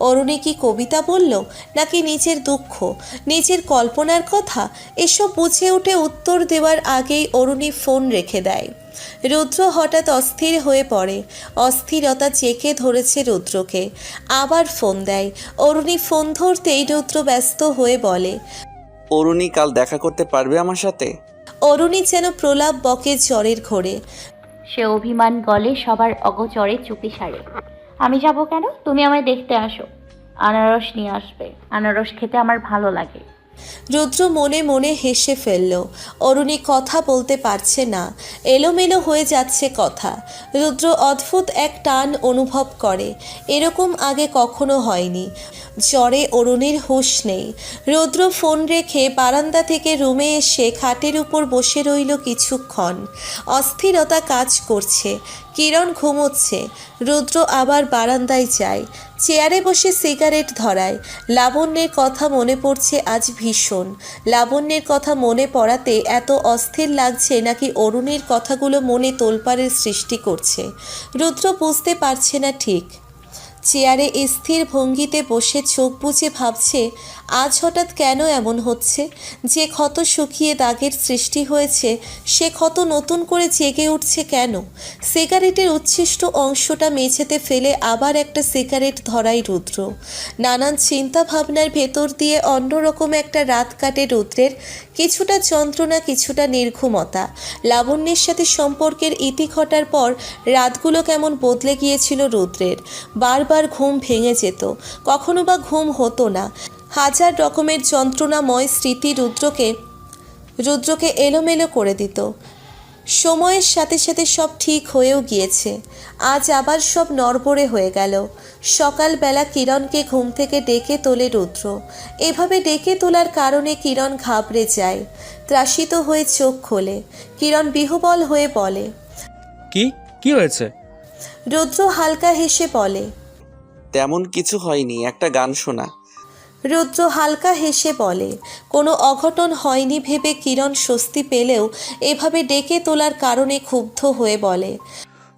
অরুণী কি কবিতা বলল নাকি নিজের দুঃখ? নিজের কল্পনার কথা এসব বুঝে উঠে উত্তর দেওয়ার আগেই অরুণী ফোন রেখে দেয়। রুদ্র হঠাৎ অস্থির হয়ে পড়ে। অস্থিরতা চেকে ধরেছে রুদ্রকে। আবার ফোন দেয়। অরুণী ফোন ধরতেই রুদ্র ব্যস্ত হয়ে বলে অরুণী কাল দেখা করতে পারবে আমার সাথে? অরুণী যেন প্রলাপ বকে জ্বরের ঘোরে। সে অভিমান গলে সবার অগচরে চুপি সারে। আমি যাব কেন? তুমি আমায় দেখতে আসো। আনারস নিয়ে আসবে। আনারস খেতে আমার ভালো লাগে। রুদ্র মনে মনে হেসে ফেলল, অরুণী কথা বলতে পারছে না। এলোমেলো হয়ে যাচ্ছে কথা। রুদ্র অদ্ভুত এক টান অনুভব করে, এরকম আগে কখনো হয়নি। জ্বরে অরুণীর হুঁশ নেই। রুদ্র ফোন রেখে বারান্দা থেকে রুমে এসে খাটের উপর বসে রইল কিছুক্ষণ। অস্থিরতা কাজ করছে। কিরণ ঘুমোচ্ছে। রুদ্র আবার বারান্দায় যায়। চেয়ারে বসে সিগারেট ধরায়। লাবণ্যের কথা মনে পড়ছে আজ ভীষণ। লাবণ্যের কথা মনে পড়াতে এত অস্থির লাগছে নাকি অরুণের কথাগুলো মনে তোলপাড়ের সৃষ্টি করছে। রুদ্র বুঝতে পারছে না ঠিক। চেয়ারে স্থির ভঙ্গিতে বসে চোখ বুজে ভাবছে আজ হঠাৎ কেন এমন হচ্ছে? যে ক্ষত শুকিয়ে দাগের সৃষ্টি হয়েছে, সে ক্ষত নতুন করে জেগে উঠছে কেন? সিগারেটের উচ্ছিষ্ট অংশটা মেঝেতে ফেলে আবার একটা সিগারেট ধরাই রুদ্র। নানান চিন্তা ভাবনার ভেতর দিয়ে অন্যরকম একটা রাত কাটে রুদ্রের। কিছুটা যন্ত্রণা, কিছুটা নির্ঘুমতা। লাবণ্যের সাথে সম্পর্কের ইতি ঘটার পর রাতগুলো কেমন বদলে গিয়েছিল রুদ্রের। বারবার ঘুম ভেঙে যেত। কখনো বা ঘুম হতো না। হাজার রকমের যন্ত্রণাময় স্মৃতি রুদ্রকে রুদ্রকে এলোমেলো করে দিত। সময়ের সাথে সাথে সব ঠিক হয়েও গিয়েছে। আজ আবার সব নড়বড়ে হয়ে গেল। সকালবেলা কিরণকে ঘুম থেকে ডেকে তোলে রুদ্র। এভাবে ডেকে তোলার কারণে কিরণ ঘাবড়ে যায়। ত্রাসিত হয়ে চোখ খোলে। কিরণ বিহবল হয়ে বলে কি? কি হয়েছে? রুদ্র হালকা হেসে বলে তেমন কিছু হয়নি একটা গান শোনা। রুদ্র হালকা হেসে বলে কোনো অঘটন হয়নি ভেবে কিরণ স্বস্তি পেলেও এভাবে ডেকে তোলার কারণে ক্ষুব্ধ হয়ে বলে।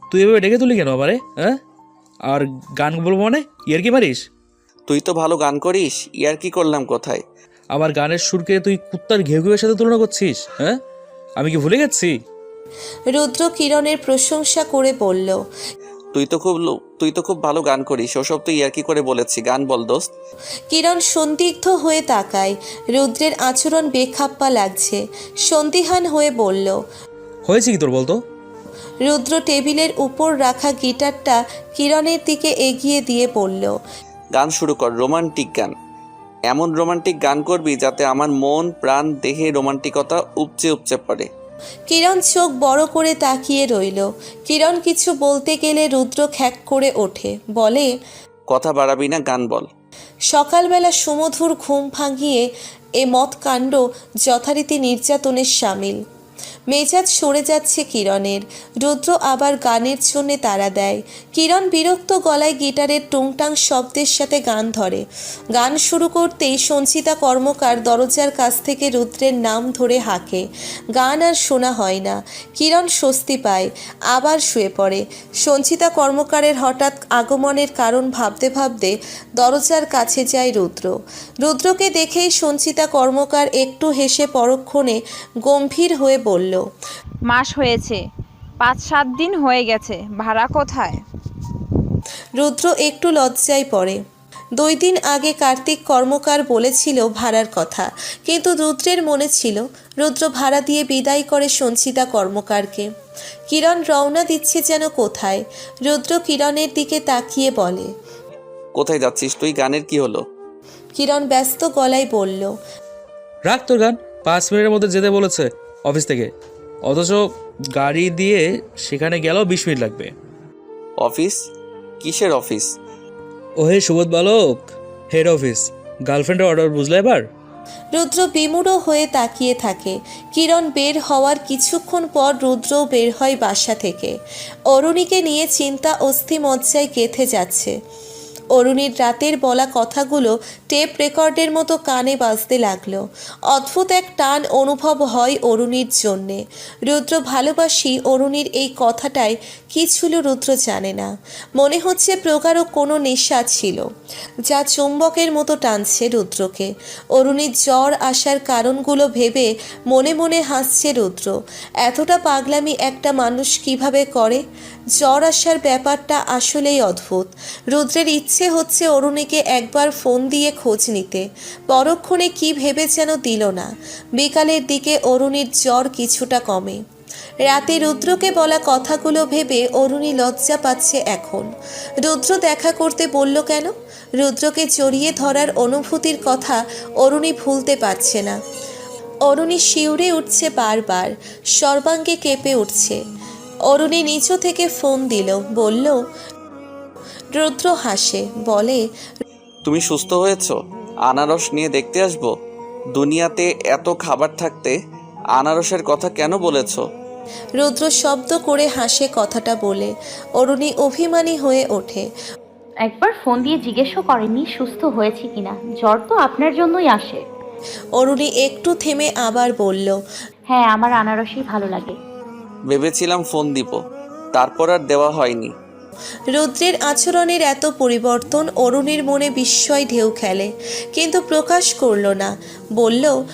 তুই এভাবে ডেকে তুলি কেন আবারে হ্যাঁ? আর গান বলব মানে? ইয়ার কি মারিস? তুই তো ভালো গান করিস ইয়ার কি করলাম কোথায়? আমার গানের সুরকে তুই কুত্তার ঘেউ ঘেউয়ের সাথে তুলনা করছিস হ্যাঁ? আমি কি ভুলে গেছি? রুদ্র কিরণের প্রশংসা করে বলল তুই তো খুব লো- তুই তো খুব ভালো গান করিস ওসব তুই ইয়ার কি করে বলেছি? গান বল দোস্ত। কিরণ সন্দিগ্ধ হয়ে তাকায় রুদ্রের আচরণ বেখাপ্পা লাগছে। সন্দিহান হয়ে বলল হয়েছে কি তোর বলতো? রুদ্র টেবিলের উপর রাখা গিটারটা কিরণের দিকে এগিয়ে দিয়ে বলল গান শুরু কর রোমান্টিক গান। এমন রোমান্টিক গান করবি যাতে আমার মন প্রাণ দেহে রোমান্টিকতা উপচে উপচে পড়ে। কিরণ চোখ বড় করে তাকিয়ে রইল। কিরণ কিছু বলতে গেলে রুদ্র খ্যাক করে ওঠে। বলে কথা বাড়াবি না গান বল। সকালবেলা সুমধুর ঘুম ভাঙিয়ে এ মত কাণ্ড যথারীতি নির্যাতনের সামিল। মেজাজ সরে যাচ্ছে কিরণের। রুদ্র আবার গানের জন্যে তারা দেয়। কিরণ বিরক্ত গলায় গিটারের টুংটাং শব্দের সাথে গান ধরে। গান শুরু করতেই সঞ্চিতা কর্মকার দরজার কাছ থেকে রুদ্রের নাম ধরে হাঁকে। গান আর শোনা হয় না। কিরণ স্বস্তি পায়, আবার শুয়ে পড়ে। সঞ্চিতা কর্মকারের হঠাৎ আগমনের কারণ ভাবতে ভাবতে দরজার কাছে যায় রুদ্র। রুদ্রকে দেখেই সঞ্চিতা কর্মকার একটু হেসে পরক্ষণে গম্ভীর হয়ে বলল মাস হয়েছে পাঁচ সাত দিন হয়ে গেছে ভাড়া কোথায়? রুদ্র একটু লজ্জায় পড়ে। দুই দিন আগে কার্তিক কর্মকার বলেছিল ভাড়ার কথা কিন্তু রুদ্রের মনে ছিল রুদ্র ভাড়া দিয়ে বিদায় করে সঞ্চিতা কর্মকারকে। কিরণ রওনা দিচ্ছে যেন কোথায় রুদ্র কিরণের দিকে তাকিয়ে বলে। কোথায় যাচ্ছিস তুই? গানের কি হলো? কিরণ ব্যস্ত গলায় বলল রাখ তোর গান পাঁচ মিনিটের মধ্যে যেতে বলেছে। অফিস থেকে। অথচ গাড়ি দিয়ে সেখানে গেলেও বিশ মিনিট লাগবে। অফিস? কিসের অফিস? ও হে সুবোধ বালক হেড অফিস। গার্লফ্রেন্ডের অর্ডার বুঝলে এবার? রুদ্র বিমূঢ় হয়ে তাকিয়ে থাকে। কিরণ বের হওয়ার কিছুক্ষণ পর রুদ্রও বের হয় বাসা থেকে। অরুণীকে নিয়ে চিন্তা অস্থিমজ্জায় গেথে যাচ্ছে। অরুণীর রাতের বলা কথাগুলো টেপ রেকর্ডের মতো কানে বাজতে লাগল। অদ্ভুত এক টান অনুভব হয় অরুণীর জন্যে। রুদ্র ভালোবাসি অরুণীর এই কথাটায় কি ছিল রুদ্র জানে না। মনে হচ্ছে প্রগাঢ় কোনো নেশা ছিল, যা চুম্বকের মতো টানছে রুদ্রকে। অরুণীর জ্বর আসার কারণগুলো ভেবে মনে মনে হাসছে রুদ্র। এতটা পাগলামি একটা মানুষ কীভাবে করে? জ্বর আসার ব্যাপারটা আসলেই অদ্ভুত। রুদ্রের ইচ্ছে হচ্ছে অরুণীকে একবার ফোন দিয়ে খোঁজ নিতে। পরক্ষণে কি ভেবে যেন দিল না। বিকালের দিকে অরুণীর জ্বর কিছুটা কমে। রাতে রুদ্রকে বলা কথাগুলো ভেবে অরুণী লজ্জা পাচ্ছে এখন। রুদ্র দেখা করতে বলল কেন? রুদ্রকে জড়িয়ে ধরার অনুভূতির কথা অরুণী ভুলতে পারছে না। অরুণী শিউরে উঠছে বারবার। সর্বাঙ্গে কেঁপে উঠছে। অরুণী নিচু থেকে ফোন দিল বলল রুদ্র হাসে বলে তুমি সুস্থ হয়েছ? আনারস নিয়ে দেখতে আসব? দুনিয়াতে এত খাবার থাকতে আনারসের কথা কেন বলেছ? রুদ্র শব্দ করে হাসে কথাটা বলে অরুণী অভিমানী হয়ে ওঠে। একবার ফোন দিয়ে জিজ্ঞেসও করেননি সুস্থ হয়েছে কিনা। জ্বর তো আপনার জন্যই আসে। অরুণী একটু থেমে আবার বলল হ্যাঁ আমার আনারসই ভালো লাগে। ভেবেছিলাম ফোন দিব। তারপর আর দেওয়া হয়নি। রুদ্রের আচরণের এত পরিবর্তন অরুণের মনে বিস্ময় ঢেউ খেলে কিন্তু প্রকাশ করল না। বলল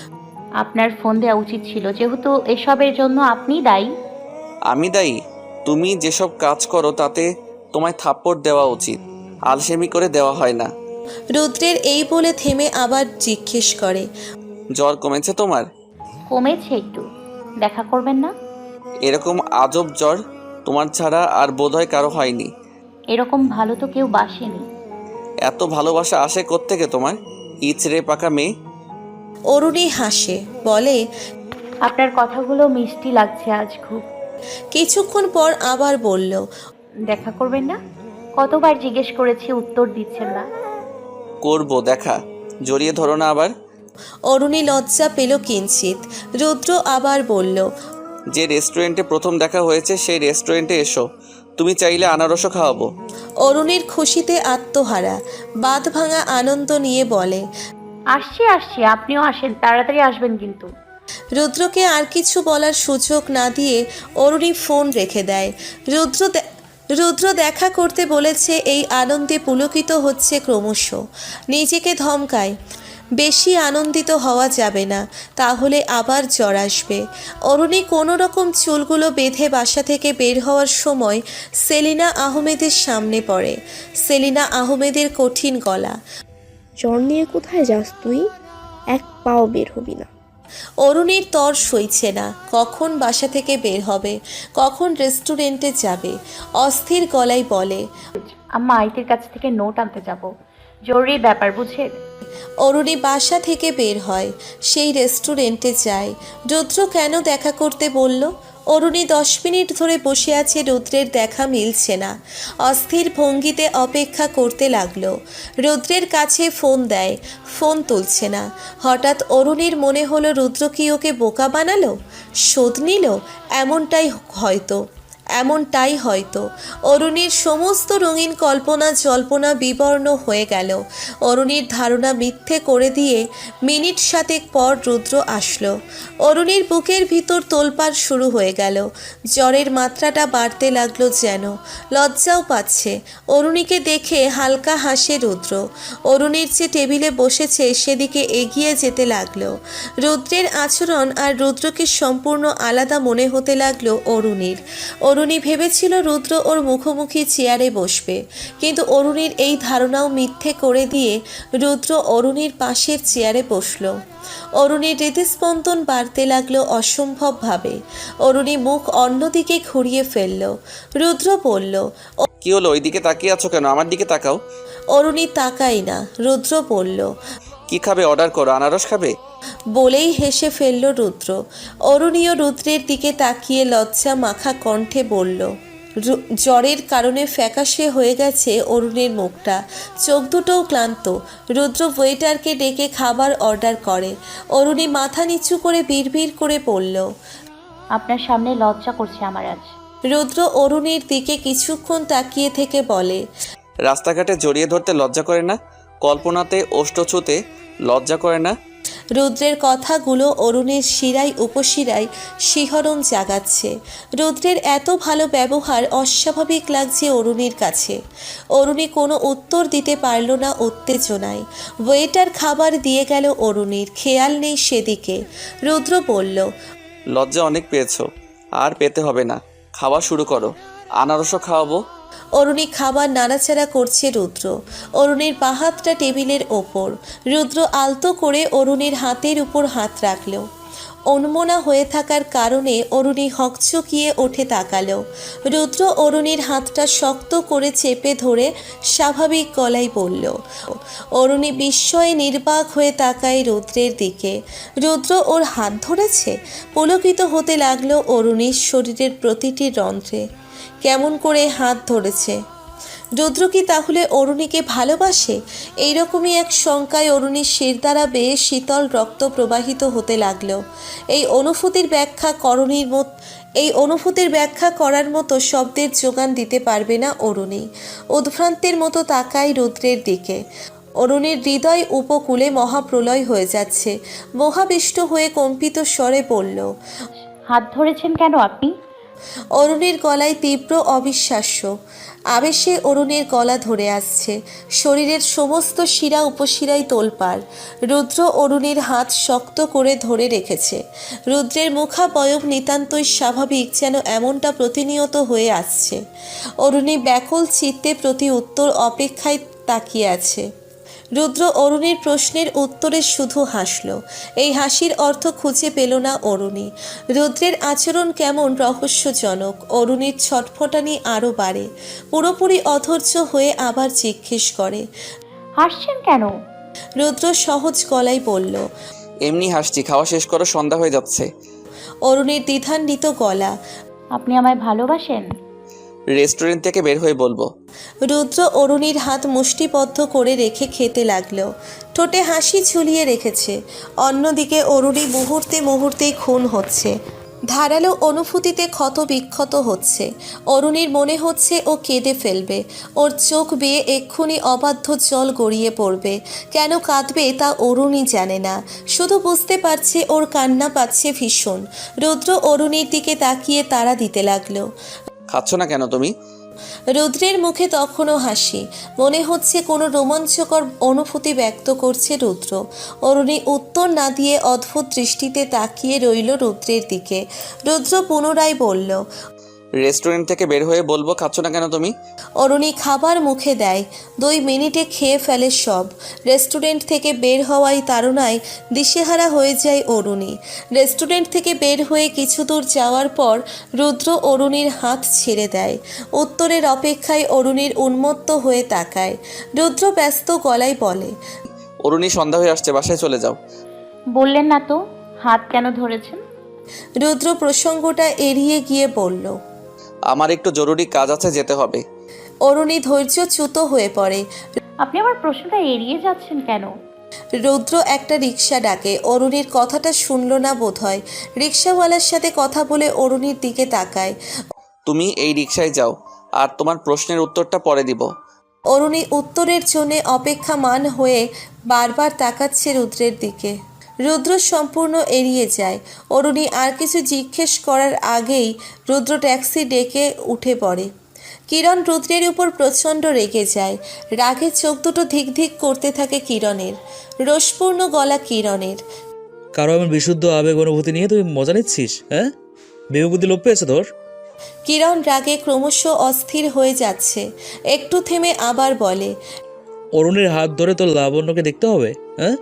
আপনার ফোন দেওয়া উচিত ছিল যেহেতু এসবের জন্য আপনি দায়ী। আমি দায়ী? তুমি যেসব কাজ করো তাতে তোমায় থাপ্পড় দেওয়া উচিত। আলসেমি করে দেওয়া হয় না। রুদ্রের এই বলে থেমে আবার জিজ্ঞেস করে জ্বর কমেছে তোমার? কমেছে একটু। দেখা করবেন না? এরকম আজব জ্বর তোমার ছাড়া আর বোধহয় কারও হয়নি। এরকম ভালো তো কেউ বাসেনি। এত ভালোবাসা আসে কোত্থেকে তোমার? ইচড়ে পাকা মেয়ে? অরুণী হাসে বলে আপনার কথাগুলো মিষ্টি লাগছে আজ খুব। কিছুক্ষণ পর আবার বলল দেখা করবেন না? কতবার জিজ্ঞেস করেছি উত্তর দিচ্ছেন না। করব দেখা। জড়িয়ে ধরো না আবার। অরুণী লজ্জা পেল কিঞ্চিত। রুদ্র আবার বলল যে রেস্টুরেন্টে প্রথম দেখা হয়েছে সেই রেস্টুরেন্টে এসো। তুমি চাইলে আনারসও খাওয়াবো। অরুণীর খুশিতে আত্মহারা বাঁধ ভাঙা আনন্দ নিয়ে বলে আসছি আসছি আপনিও আসেন তাড়াতাড়ি আসবেন কিন্তু। রুদ্রকে আর কিছু বলার সুযোগ না দিয়ে অরুণী ফোন রেখে দেয়। রুদ্র দে- রুদ্র দেখা করতে বলেছে এই আনন্দে পুলকিত হচ্ছে ক্রমশ। নিজেকে ধমকায় বেশি আনন্দিত হওয়া যাবে না তাহলে আবার জ্বর আসবে। অরুণী কোনো রকম চুলগুলো বেঁধে বাসা থেকে বের হওয়ার সময় সেলিনা আহমেদের সামনে পড়ে। সেলিনা আহমেদের কঠিন গলা। জ্বর নিয়ে কোথায় যাস তুই? এক পাও বের হবি না। অরুণীর তর সইছে না কখন বাসা থেকে বের হবে কখন রেস্টুরেন্টে যাবে অস্থির গলায় বলে আম্মা আইতের কাছ থেকে নোট আনতে যাব। জরুরি ব্যাপার বুঝেন অরুণী বাসা থেকে বের হয়। সেই রেস্টুরেন্টে যায়। রুদ্র কেন দেখা করতে বলল? অরুণী দশ মিনিট ধরে বসে আছে, রুদ্রের দেখা মিলছে না। অস্থির ভঙ্গিতে অপেক্ষা করতে লাগল। রুদ্রের কাছে ফোন দেয়। ফোন তুলছে না। হঠাৎ অরুণীর মনে হলো, রুদ্র কি ওকে বোকা বানালো? শোধ নিল? এমনটাই হয়তো। এমনটাই হয়তো। অরুণীর সমস্ত রঙিন কল্পনা জল্পনা বিবর্ণ হয়ে গেল। অরুণীর ধারণা মিথ্যে করে দিয়ে মিনিট সাতেক পর রুদ্র আসলো। অরুণীর বুকের ভিতর তোলপাড় শুরু হয়ে গেল। জ্বরের মাত্রাটা বাড়তে লাগল যেন। লজ্জাও পাচ্ছে। অরুণীকে দেখে হালকা হাসে রুদ্র। অরুণীর যে টেবিলে বসেছে সেদিকে এগিয়ে যেতে লাগল। রুদ্রের আচরণ আর রুদ্রকে সম্পূর্ণ আলাদা মনে হতে লাগল অরুণীর। অরুণী ভেবেছিল রুদ্র ওর মুখোমুখি চেয়ারে বসবে। কিন্তু অরুণীর এই ধারণাও মিথ্যে করে দিয়ে রুদ্র অরুণীর পাশের চেয়ারে বসল। অরুণীর হৃদস্পন্দন বাড়তে লাগল অসম্ভবভাবে। অরুণী মুখ অন্যদিকে ঘুরিয়ে ফেলল। রুদ্র বলল কি হলো? ওইদিকে তাকিয়ে আছো কেন? আমার দিকে তাকাও। অরুণী তাকাই না। রুদ্র বলল কি খাবে অর্ডার করো আনারস খাবে? বলেই হেসে ফেলল রুদ্র। অরুণীয় রুদ্রের দিকে তাকিয়ে লজ্জা মাখা কণ্ঠে বলল রু- জ্বরের কারণে ফ্যাকাশে হয়ে গেছে অরুণের মুখটা। চোখ দুটোও ক্লান্ত। রুদ্র ওয়েটারকে ডেকে খাবার অর্ডার করে। অরুণী মাথা নিচু করে বিড়বিড় করে বলল আপনার সামনে লজ্জা করছে আমার আজ। রুদ্র অরুণীর দিকে কিছুক্ষণ তাকিয়ে থেকে বলে রাস্তাঘাটে জড়িয়ে ধরতে লজ্জা করে না? কল্পনাতে ওষ্ঠ ছুতে লজ্জা করে না? রুদ্রের কথাগুলো অরুণের শিরায় উপশিরায় শিহরণ জাগাচ্ছে। রুদ্রের এত ভালো ব্যবহার অস্বাভাবিক লাগছে অরুণীর কাছে। অরুণী কোনো উত্তর দিতে পারল না উত্তেজনায়। ওয়েটার খাবার দিয়ে গেল অরুণীর খেয়াল নেই সেদিকে। রুদ্র বলল লজ্জা অনেক পেয়েছ আর পেতে হবে না। খাওয়া শুরু করো। আনারসও খাওয়াবো। অরুণী খাবার নাড়াচাড়া করছে রুদ্র। অরুণীর বাহাতটা টেবিলের ওপর। রুদ্র আলতো করে অরুণীর হাতের উপর হাত রাখল। অনমনা হয়ে থাকার কারণে অরুণী হকচকিয়ে ওঠে তাকালো। রুদ্র অরুণীর হাতটা শক্ত করে চেপে ধরে স্বাভাবিক গলায় বলল, অরুণী বিস্ময়ে নির্বাক হয়ে তাকায় রুদ্রের দিকে। রুদ্র ওর হাত ধরেছে? পুলকিত হতে লাগল অরুণীর শরীরের প্রতিটি রন্ধ্রে। কেমন করে হাত ধরেছে? রুদ্র কি তাহলে অরুণীকে ভালোবাসে? এইরকমই এক শঙ্কায় অরুণীর শির দ্বারা বেয়ে শীতল রক্ত প্রবাহিত হতে লাগল। এই অনুভূতির ব্যাখ্যা করণীর মত এই অনুভূতির ব্যাখ্যা করার মতো শব্দের যোগান দিতে পারবে না অরুণী। উদ্ভ্রান্তের মতো তাকায় রুদ্রের দিকে। অরুণীর হৃদয় উপকূলে মহাপ্রলয় হয়ে যাচ্ছে। মহাবিষ্ট হয়ে কম্পিত স্বরে বলল, হাত ধরেছেন কেন আপনি? অরুণীর গলায় তীব্র অবিশ্বাস্য। আবেশে অরুণের গলা ধরে আসছে। শরীরের সমস্ত শিরা উপশিরায় তোলপাড়। রুদ্র অরুণীর হাত শক্ত করে ধরে রেখেছে। রুদ্রের মুখাবয়ব নিতান্তই স্বাভাবিক যেন এমনটা প্রতিনিয়ত হয়ে আসছে। অরুণী ব্যাকুল চিত্তে প্রতি উত্তর অপেক্ষায় তাকিয়ে আছে। রুদ্র অরুণীর প্রশ্নের উত্তরে শুধু হাসল। এই হাসির অর্থ খুঁজে পেল না অরুণী রুদ্রের আচরণ কেমন রহস্যজনক অরুণীর ছটফটানি আরও বাড়ে। পুরোপুরি অধৈর্য হয়ে আবার জিজ্ঞেস করে হাসছেন কেন? রুদ্র সহজ গলায় বলল এমনি হাসছি খাওয়া শেষ করো সন্ধ্যা হয়ে যাচ্ছে। অরুণীর দ্বিধান্বিত গলা আপনি আমায় ভালোবাসেন? রেস্টুরেন্ট থেকে বের হয়ে বলব। রুদ্র অরুণীর হাত মুষ্টিবদ্ধ করে রেখে খেতে লাগল। ঠোঁটে হাসি ঝুলিয়ে রেখেছে। অন্যদিকে অরুণী মুহূর্তে মুহূর্তেই খুন হচ্ছে। ধারালো অনুভূতিতে ক্ষত বিক্ষত হচ্ছে। অরুণীর মনে হচ্ছে ও কেঁদে ফেলবে। ওর চোখ বেয়ে এক্ষুনি অবাধ্য জল গড়িয়ে পড়বে। কেন কাঁদবে তা অরুণী জানে না। শুধু বুঝতে পারছে ওর কান্না পাচ্ছে ভীষণ। রুদ্র অরুণীর দিকে তাকিয়ে তারা দিতে লাগল। খাচ্ছ না কেন তুমি? রুদ্রের মুখে তখনও হাসি। মনে হচ্ছে কোনো রোমাঞ্চকর অনুভূতি ব্যক্ত করছে রুদ্র। অরুণী উত্তর না দিয়ে অদ্ভুত দৃষ্টিতে তাকিয়ে রইল রুদ্রের দিকে। রুদ্র পুনরায় বলল রেস্টুরেন্ট থেকে বের হয়ে বলব খাচ্ছ না কেন তুমি? অরুণী খাবার মুখে দেয়। দুই মিনিটে খেয়ে ফেলে সব। রেস্টুরেন্ট থেকে বের হওয়ায় তাড়নায় দিশেহারা হয়ে যায় অরুণী। রেস্টুরেন্ট থেকে বের হয়ে কিছু দূর যাওয়ার পর রুদ্র অরুণীর হাত ছেড়ে দেয়। উত্তরের অপেক্ষায় অরুণীর উন্মত্ত হয়ে তাকায়। রুদ্র ব্যস্ত গলায় বলে অরুণী সন্ধ্যা হয়ে আসছে বাসায় চলে যাও। বললেন না তো হাত কেন ধরেছেন? রুদ্র প্রসঙ্গটা এড়িয়ে গিয়ে বলল আমার একটু জরুরি কাজ আছে যেতে হবে। অরুণী ধৈর্যচ্যুত হয়ে পড়ে। আপনি আমার প্রশ্নটা এড়িয়ে যাচ্ছেন কেন? রৌদ্র একটা রিক্সা ডাকে। অরুণীর কথাটা শুনল না বোধ হয় রিক্সাওয়ালার সাথে কথা বলে অরুণীর দিকে তাকায়। তুমি এই রিক্সায় যাও আর তোমার প্রশ্নের উত্তরটা পরে দিব। অরুণী উত্তরের জন্য অপেক্ষামান হয়ে বারবার তাকাচ্ছে রুদ্রের দিকে। রুদ্র সম্পূর্ণ এড়িয়ে যায়। অরুণী আর কিছু জিজ্ঞেস করার আগেই রুদ্র ট্যাক্সি ডেকে উঠে পড়ে। কিরণ রুদ্রের উপর প্রচণ্ড রেগে যায়। রাগে চোখ দুটো ধিক ধিক করতে থাকে কিরণের। রোষপূর্ণ গলা কিরণের। কারও এমন বিশুদ্ধ আবেগ অনুভূতি নিয়ে তুই মজা নিচ্ছিস হ্যাঁ? বিবেকবুদ্ধি লোপ পেয়েছে তোর। কিরণ রাগে ক্রমশ অস্থির হয়ে যাচ্ছে। একটু থেমে আবার বলে অরুণের হাত ধরে তোর লাবণ্যকে দেখতে হবে হ্যাঁ?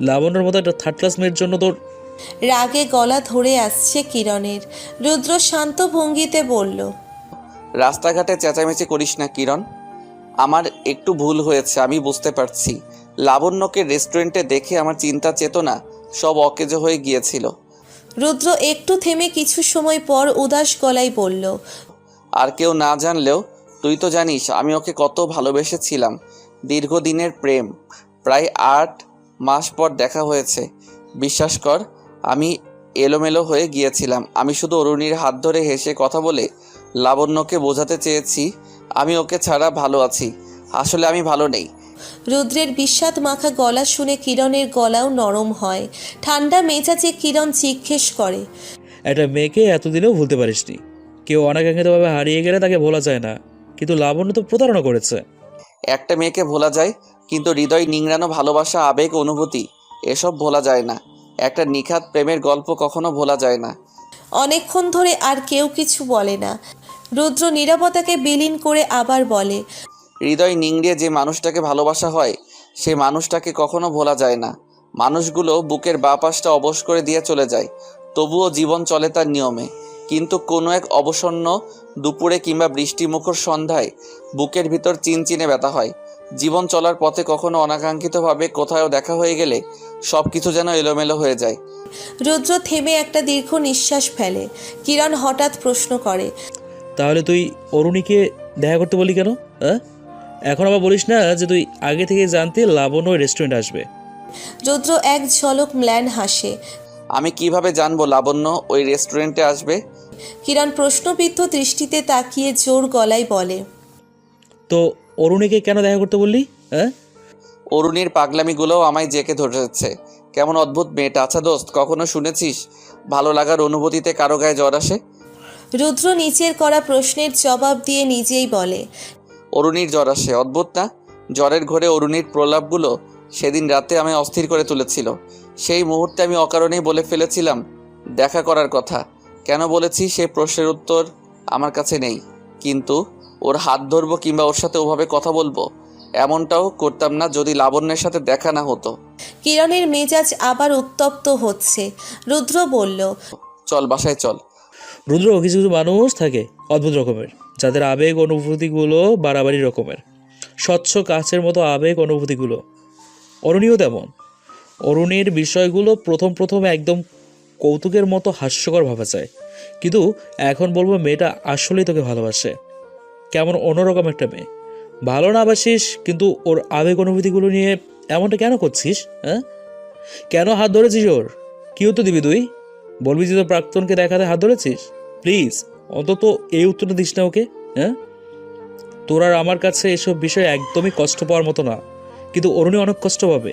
লাবণ্যর মতো একটা থার্ড ক্লাস মেয়ের জন্য তোর রাগে গলা ধরে আসছে কিরণের। রুদ্র শান্ত ভঙ্গিতে বলল রাস্তাঘাটে চেঁচামেচি করিস না কিরণ। আমার একটু ভুল হয়েছে আমি বুঝতে পারছি। লাবণ্যকে রেস্টুরেন্টে দেখে আমার চিন্তা চেতনা সব অকেজো হয়ে গিয়েছিল। রুদ্র একটু থেমে কিছু সময় পর উদাস গলায় বলল আর কেউ না জানলেও তুই তো জানিস আমি ওকে কত ভালোবেসেছিলাম। দীর্ঘদিনের প্রেম প্রায় আট মাস পর দেখা হয়েছে। বিশ্বাস কর আমি এলোমেলো হয়ে গিয়েছিলাম। আমি শুধু অরুণীর হাত ধরে হেসে কথা বলে লাবণ্যকে বোঝাতে চেয়েছি আমি ওকে ছাড়া ভালো আছি। আসলে আমি ভালো নেই। রুদ্রের বিস্বাদ মাখা গলা শুনে কিরণের গলাও নরম হয়। ঠান্ডা মেজাজে কিরণ জিজ্ঞেস করে একটা মেয়েকে এতদিনেও ভুলতে পারিসনি। কেউ অনাকাঙ্ক্ষিতভাবে হারিয়ে গেলে তাকে ভোলা যায় না। কিন্তু লাবণ্য তো প্রতারণা করেছে। একটা মেয়েকে ভোলা যায় কিন্তু হৃদয় নিংড়ানো ভালোবাসা আবেগ অনুভূতি এসব ভোলা যায় না। একটা নিখাত প্রেমের গল্প কখনো ভোলা যায় না। অনেকক্ষণ ধরে আর কেউ কিছু বলে না। রুদ্র নীরবতাকে বিলীন করে আবার বলে হৃদয় নিংড়িয়ে যে মানুষটাকে ভালোবাসা হয় সে মানুষটাকে কখনো ভোলা যায় না। মানুষগুলো বুকের বা পাশটা অবশ করে দিয়ে চলে যায় তবুও জীবন চলে তার নিয়মে। কিন্তু কোনো এক অবসন্ন দুপুরে কিংবা বৃষ্টিমুখর সন্ধ্যায় বুকের ভিতর চিনচিনে ব্যথা হয়। জীবন চলার পথে কখনো অনাকাঙ্ক্ষিতভাবে কোথাও দেখা হয়ে গেলে সব কিছু যেন এলোমেলো হয়ে যায়। রুদ্র থেমে একটা দীর্ঘ নিঃশ্বাস ফেলে। কিরণ হঠাৎ প্রশ্ন করে তাহলে তুই অরুণীকে দেখা করতে বলি কেন? হ্যাঁ এখন আবার বলিস না যে তুই আগে থেকে জানতে লাবণ্য ওই রেস্টুরেন্ট আসবে। রুদ্র এক ঝলক ম্ল্যান হাসে। আমি কীভাবে জানব লাবণ্য ওই রেস্টুরেন্টে আসবে? কিরণ প্রশ্নবিদ্ধ দৃষ্টিতে তাকিয়ে জোর গলায় বলে তো অরুণীকে কেন দেখা করতে বললি? হ্যাঁ? অরুণীর পাগলামিগুলোও আমায় জেকে ধরেছে। কেমন অদ্ভুত মেয়েটা। আচ্ছা দোস্ত কখনো শুনেছিস? ভালো লাগার অনুভূতিতে কারও গায়ে জ্বর আসে? রুদ্র নিচের করা প্রশ্নের জবাব দিয়ে নিজেই বলে। অরুণীর জ্বর আসে অদ্ভুত না? জ্বরের ঘরে অরুণীর প্রলাপগুলো সেদিন রাতে আমি অস্থির করে তুলেছিল। সেই মুহূর্তে আমি অকারণেই বলে ফেলেছিলাম দেখা করার কথা। কেন বলেছি সেই প্রশ্নের উত্তর আমার কাছে নেই। কিন্তু ওর হাত ধরবো কিংবা ওর সাথে ওভাবে কথা বলব? এমনটাও করতাম না যদি লাবণ্যের সাথে দেখা না হতো। কিরণের মেজাজ আবার উত্তপ্ত হচ্ছে। রুদ্র বলল চল বাসায় চল। রুদ্র কিছু কিছু মানুষ থাকে? অদ্ভুত রকমের। যাদের আবেগ অনুভূতিগুলো বাড়াবাড়ি রকমের। স্বচ্ছ কাছের মতো আবেগ অনুভূতিগুলো। অরুণীও তেমন। অরুণীর বিষয়গুলো প্রথম প্রথম একদম কৌতুকের মতো হাস্যকর ভাবা যায়। কিন্তু এখন বলব মেয়েটা আসলেই তোকে ভালোবাসে। কেমন অন্যরকম একটা মেয়ে। ভালো না বাসিস, কিন্তু ওর আবেগ অনুভূতিগুলো নিয়ে এমনটা কেন করছিস হ্যাঁ? কেন হাত ধরেছিস ওর? কি উত্তর দিবি তুই? বলবি যে তোর প্রাক্তনকে দেখাতে হাত ধরেছিস? প্লিজ, অন্তত এই উত্তরটা দিস না ওকে হ্যাঁ? তোর আর আমার কাছে এসব বিষয় একদমই কষ্ট পাওয়ার মতো না, কিন্তু অরুণী অনেক কষ্ট পাবে।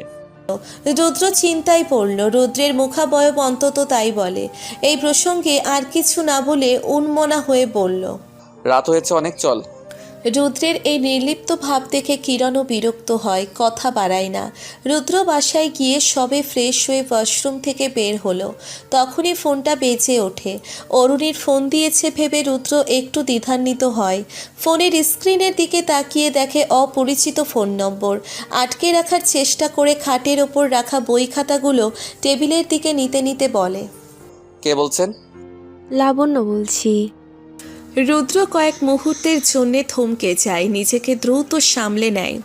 রুদ্র চিন্তায় পড়ল, রুদ্রের মুখাবয়ব অন্তত তাই বলে। এই প্রসঙ্গে আর কিছু না বলে উন্মনা হয়ে বলল রাত হয়েছে অনেক চল। রুদ্রের এই নির্লিপ্ত ভাব দেখে কিরণও বিরক্ত হয় কথা বাড়ায় না। রুদ্র বাসায় গিয়ে সবে ফ্রেশ হয়ে ওয়াশরুম থেকে বের হলো। তখনই ফোনটা বেজে ওঠে। অরুণীর ফোন দিয়েছে ভেবে রুদ্র একটু দ্বিধান্বিত হয়। ফোনের স্ক্রিনের দিকে তাকিয়ে দেখে অপরিচিত ফোন নম্বর। আটকে রাখার চেষ্টা করে খাটের ওপর রাখা বই খাতাগুলো টেবিলের দিকে নিতে নিতে বলে কে বলছেন? লাবণ্য বলছি। রুদ্র কয়েক মুহূর্তের জন্যে থমকে যায় নিজেকে দ্রুত সামলে নেয়।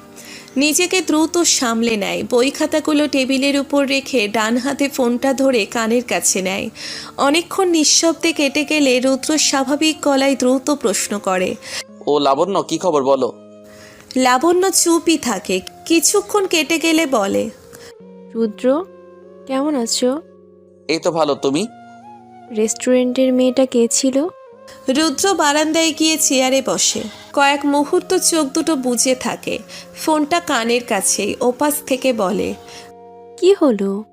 নিজেকে দ্রুত সামলে নেয়। বই খাতাগুলো টেবিলের উপর রেখে ডান হাতে ফোনটা ধরে কানের কাছে নেয়। অনেকক্ষণ নিঃশব্দে কেটে গেলে রুদ্র স্বাভাবিক গলায় দ্রুত প্রশ্ন করে ও লাবণ্য কি খবর বলো? লাবণ্য চুপই থাকে। কিছুক্ষণ কেটে গেলে বলে রুদ্র কেমন আছো? এই তো ভালো তুমি? রেস্টুরেন্টের মেয়েটা কে ছিল? রুদ্র বারান্দায় গিয়ে চেয়ারে বসে। কয়েক মুহূর্ত চোখ দুটো বুজে থাকে। ফোনটা কানের কাছেই ওপাশ থেকে বলে কি হলো?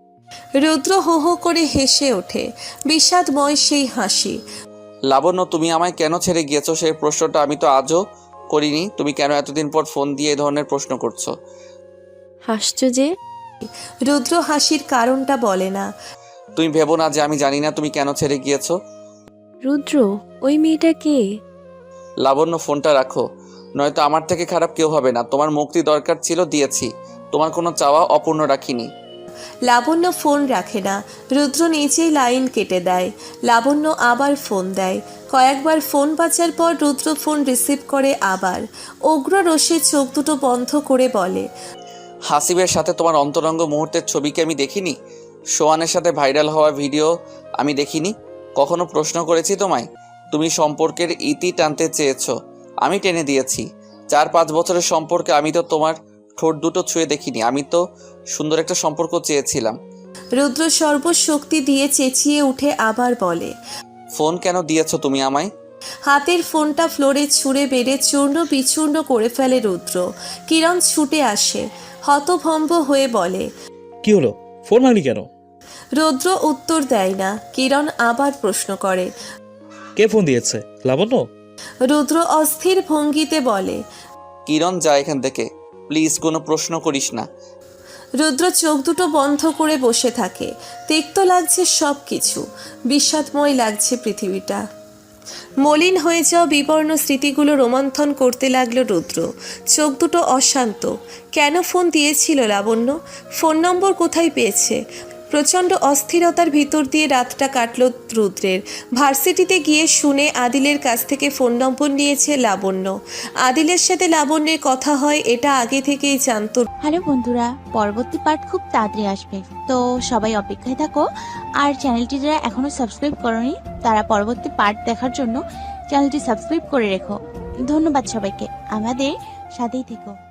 রুদ্র হো হো করে হেসে ওঠে। বিষাদময় সেই হাসি। লাবণ্য তুমি আমায় কেন ছেড়ে গিয়েছো? সেই প্রশ্নটা আমি তো আজও করিনি। তুমি কেন এতদিন পর ফোন দিয়ে এই ধরনের প্রশ্ন করছ? হাসছো যে? রুদ্র হাসির কারণটা বলে না। তুমি ভেবো না যে আমি জানি না তুমি কেন ছেড়ে গিয়েছো। রুদ্র ওই মেয়েটা কে? লাবণ্য ফোনটা রাখো। নয়তো আমার থেকে খারাপ কেউ হবে না। তোমার মুক্তি দরকার ছিল দিয়েছি। তোমার কোনো চাওয়া অপূর্ণ রাখিনি। লাবণ্য ফোন রাখে না। রুদ্র নিজেই লাইন কেটে দেয়। লাবণ্য আবার ফোন দেয়। কয়েকবার ফোন বাজার পর রুদ্র ফোন রিসিভ করে আবার। উগ্র রোষে চোখ দুটো বন্ধ করে বলে হাসিবের সাথে তোমার অন্তরঙ্গ মুহূর্তের ছবি কি আমি দেখিনি? সোয়ানের সাথে ভাইরাল হওয়া ভিডিও আমি দেখিনি? কখনো প্রশ্ন করেছি তোমায়? তুমি সম্পর্কের ইতি টানতে চেয়েছ আমি টেনে দিয়েছি। চার পাঁচ বছরের সম্পর্কে আমি তো তোমার ঠোঁট দুটো ছুঁয়ে দেখিনি আমি তো সুন্দর একটা সম্পর্ক চেয়েছিলাম। রুদ্র সর্বশক্তি দিয়ে চেঁচিয়ে উঠে আবার বলে ফোন কেন দিয়েছ তুমি আমায়? হাতের ফোনটা ফ্লোরে ছুঁড়ে বেড়ে চূর্ণ বিচূর্ণ করে ফেলে রুদ্র। কিরণ ছুটে আসে হতভম্ব হয়ে বলে কি হলো? ফোন ভাঙলি কেন? রুদ্র উত্তর দেয় না কিরণ আবার প্রশ্ন করে কে ফোন দিয়েছে? লাবণ্য? রুদ্র অস্থির ভঙ্গিতে বলে কিরণ যা এখান থেকে। প্লিজ কোনো প্রশ্ন করিস না। রুদ্র চোখ দুটো বন্ধ করে বসে থাকে। তিক্ত লাগছে সব কিছু বিষাদময় লাগছে পৃথিবীটা। মলিন হয়ে যাওয়া বিবর্ণ স্মৃতিগুলো রোমন্থন করতে লাগল রুদ্র। চোখ দুটো অশান্ত। কেন ফোন দিয়েছিল লাবণ্য? ফোন নম্বর কোথায় পেয়েছে? প্রচণ্ড অস্থিরতার ভিতর দিয়ে রাতটা কাটল রুদ্রের। ভার্সিটিতে গিয়ে শুনে আদিলের কাছ থেকে ফোন নম্বর নিয়েছে লাবণ্য। আদিলের সাথে লাবণ্যের কথা হয়, এটা আগে থেকেই জানতো। হ্যালো বন্ধুরা, পরবর্তী পার্ট খুব তাড়াতাড়ি আসবে। তো সবাই অপেক্ষায় থাকো, আর চ্যানেলটি যারা এখনও সাবস্ক্রাইব করনি, তারা পরবর্তী পার্ট দেখার জন্য চ্যানেলটি সাবস্ক্রাইব করে রেখো। ধন্যবাদ সবাইকে। আমাদের সাথেই থেকো।